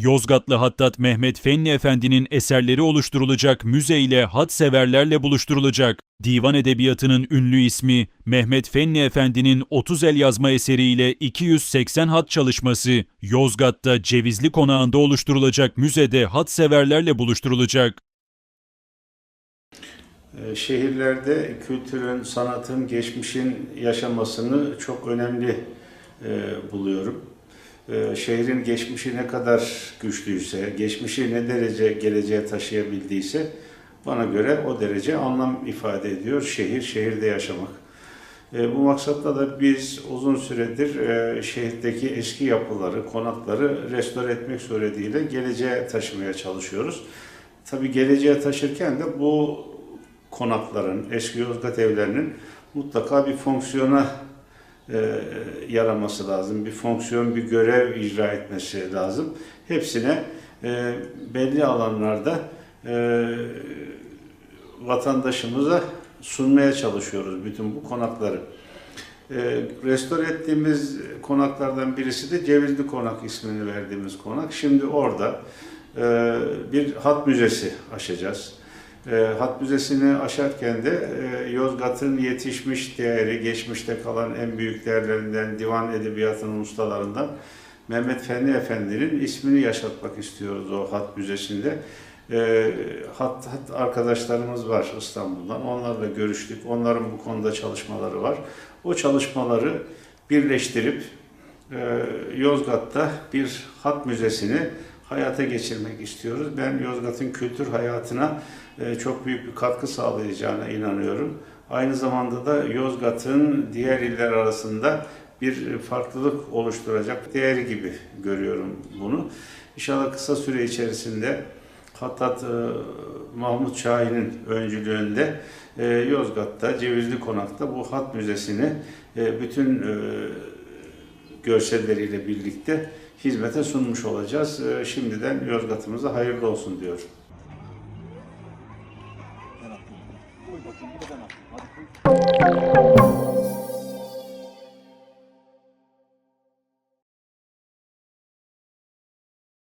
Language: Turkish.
Yozgatlı Hattat Mehmet Fenli Efendi'nin eserleri oluşturulacak müze ile hat severlerle buluşturulacak. Divan edebiyatının ünlü ismi Mehmet Fenli Efendi'nin 30 el yazma eseriyle 280 hat çalışması Yozgat'ta Cevizli Konağı'nda oluşturulacak müzede hat severlerle buluşturulacak. Ee, Şehirlerde kültürün, sanatın, geçmişin yaşamasını çok önemli e, buluyorum. Ee, Şehrin geçmişi ne kadar güçlüyse, geçmişi ne derece geleceğe taşıyabildiyse bana göre o derece anlam ifade ediyor şehir, şehirde yaşamak. E, Bu maksatla da biz uzun süredir e, şehirdeki eski yapıları, konakları restore etmek suretiyle geleceğe taşımaya çalışıyoruz. Tabii geleceğe taşırken de bu konakların, eski Yozgat evlerinin mutlaka bir fonksiyona e, yaraması lazım. Bir fonksiyon, bir görev icra etmesi lazım. Hepsine e, belli alanlarda e, vatandaşımıza sunmaya çalışıyoruz bütün bu konakları. E, restore ettiğimiz konaklardan birisi de Cevizli Konak ismini verdiğimiz konak. Şimdi orada bir hat müzesi açacağız. E, hat müzesini aşarken de e, Yozgat'ın yetişmiş değeri, geçmişte kalan en büyük değerlerinden, divan edebiyatının ustalarından Mehmet Fenli Efendi'nin ismini yaşatmak istiyoruz o hat müzesinde. E, hat, hat arkadaşlarımız var İstanbul'dan. Onlarla görüştük. Onların bu konuda çalışmaları var. O çalışmaları birleştirip e, Yozgat'ta bir hat müzesini hayata geçirmek istiyoruz. Ben Yozgat'ın kültür hayatına e, çok büyük bir katkı sağlayacağına inanıyorum. Aynı zamanda da Yozgat'ın diğer iller arasında bir farklılık oluşturacak değeri gibi görüyorum bunu. İnşallah kısa süre içerisinde Hattat e, Mahmut Şahin'in öncülüğünde e, Yozgat'ta, Cevizli Konak'ta bu hat müzesini bütün görselleriyle birlikte hizmete sunmuş olacağız. E, Şimdiden Yozgat'ımıza hayırlı olsun diyorum. Koy bakayım